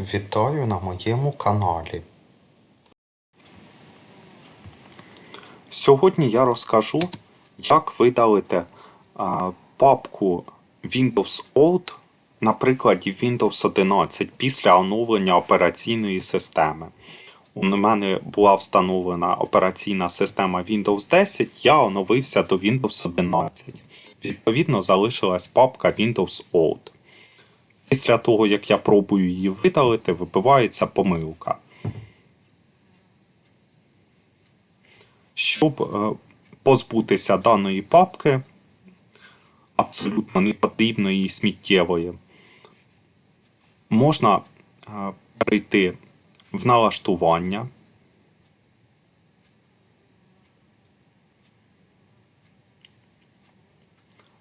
Вітаю на моєму каналі. Сьогодні я розкажу, як видалити папку Windows Old на прикладі Windows 11 після оновлення операційної системи. У мене була встановлена операційна система Windows 10, я оновився до Windows 11. Відповідно, залишилась папка Windows Old. Після того, як я пробую її видалити, вибивається помилка. Щоб е, позбутися даної папки, абсолютно непотрібної і сміттєвої, можна е, перейти в налаштування.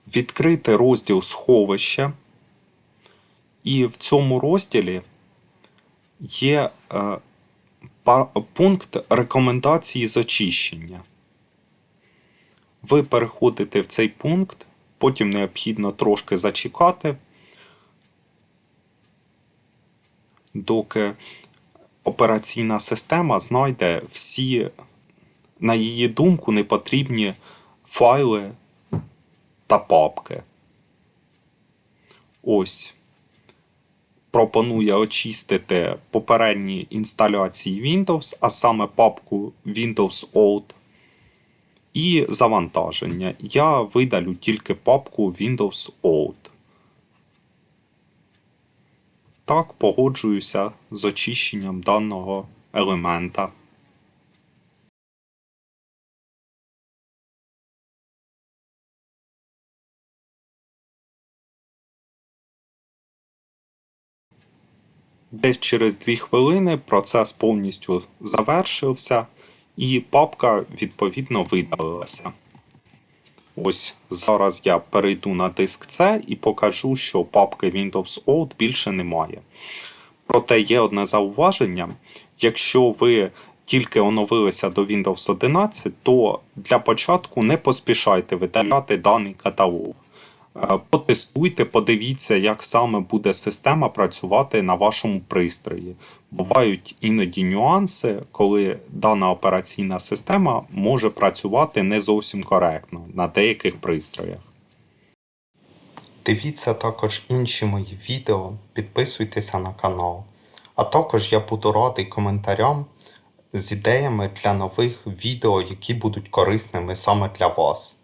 Відкрити розділ сховище. І в цьому розділі є е, пункт рекомендації з очищення. Ви переходите в цей пункт, потім необхідно трошки зачекати, доки операційна система знайде всі, на її думку, непотрібні файли та папки. Ось пропонує очистити попередні інсталяції Windows, а саме папку Windows Old і завантаження. Я видалю тільки папку Windows Old. Так, погоджуюся з очищенням даного елемента. Десь через 2 хвилини процес повністю завершився, і папка відповідно видалилася. Ось зараз я перейду на диск C і покажу, що папки Windows Old більше немає. Проте є одне зауваження: якщо ви тільки оновилися до Windows 11, то для початку не поспішайте видаляти даний каталог. Е, Потестуйте, подивіться, як саме буде система працювати на вашому пристрої. Бувають іноді нюанси, коли дана операційна система може працювати не зовсім коректно на деяких пристроях. Дивіться також інші мої відео, підписуйтеся на канал. А також я буду радий коментарям з ідеями для нових відео, які будуть корисними саме для вас.